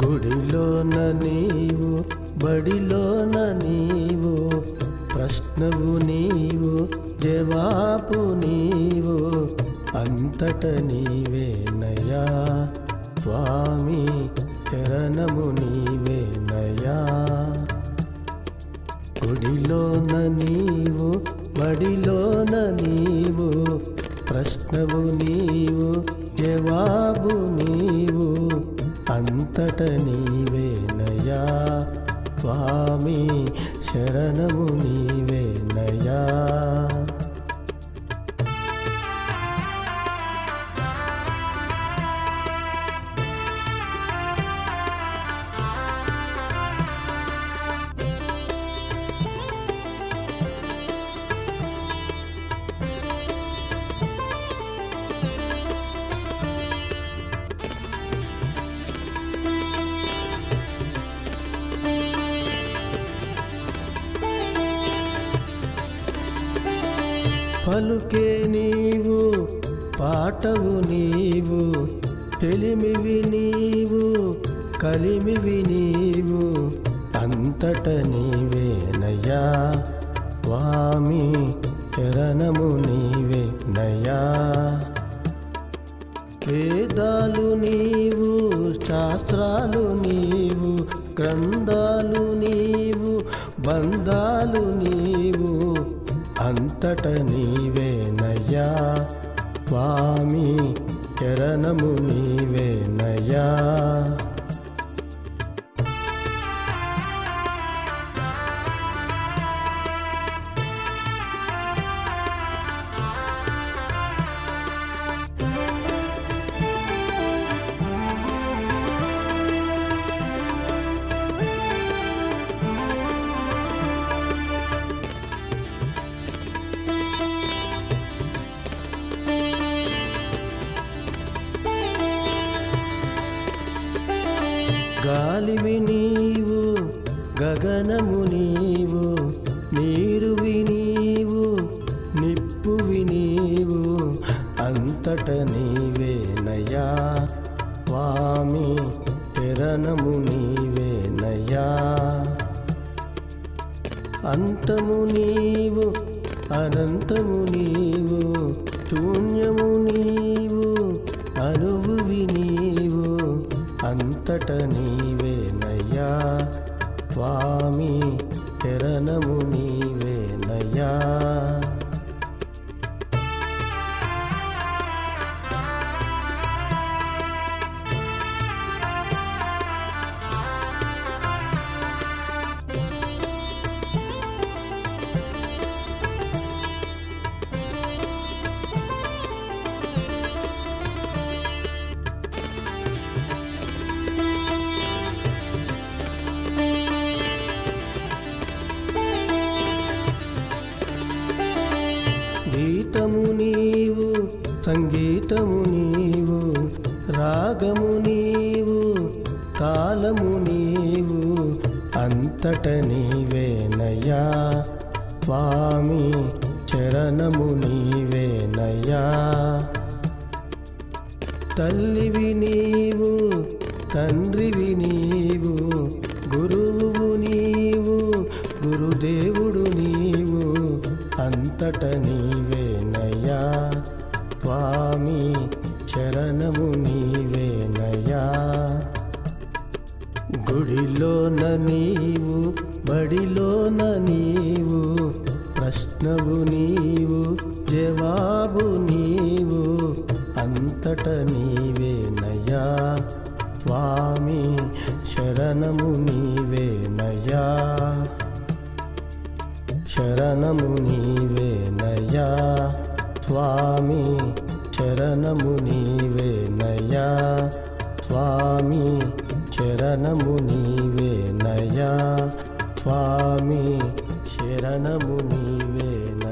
గుడిలోన నీవు బడిలోన నీవు ప్రశ్నవు నీవు జవాబు నీవు అంతట నీవేనయా స్వామి చరణము నీవేనయా గుడిలోన నీవు బడిలోన నీవు ప్రశ్నవు నీవు జవాబు నీవు అంతట నీవేనయా స్వామి శరణము నీ పలుకే నీవు పాటవు నీవు తెలిమివి నీవు కలిమివి నీవు అంతట నీవేనయ్యా. స్వామి చరణము నీవేనయ్యా. వేదాలు నీవు శాస్త్రాలు నీవు గ్రంథాలు నీవు బంధాలు నీవు అంతట నీవేనయ్యా. స్వామి చరణము నీవేనయ్యా. గాలివి నీవు గగనము నీవు నీరువి నీవు నిప్పువి నీవు అంతట నీవేనయ్యా స్వామి చరణము నీవేనయ్యా అంతము నీవు అనంతము నీవు శూన్యము నీవు అనువువి నీవు అంతట నీవే స్వామి చరణము నీవేనయ్యా సంగీతము నీవు రాగము నీవు తాళము నీవు అంతట నీవేనయ్యా. స్వామి చరణము నీవేనయ్యా. తల్లివి నీవు తండ్రివి నీవు గురువు నీవు గురుదేవుడు నీవు అంతట నీ స్వామి శరణము నీవేనయా గుడిలోన నీవు బడిలోన నీవు ప్రశ్నవు నీవు జవాబు నీవు అంతట నీవేనయా స్వామి శరణము నీవేనయా శరణము నీవేనయా స్వామి చరణము నీవేనయా స్వామి చరణము నీవేనయా స్వామి శరణము నీవేన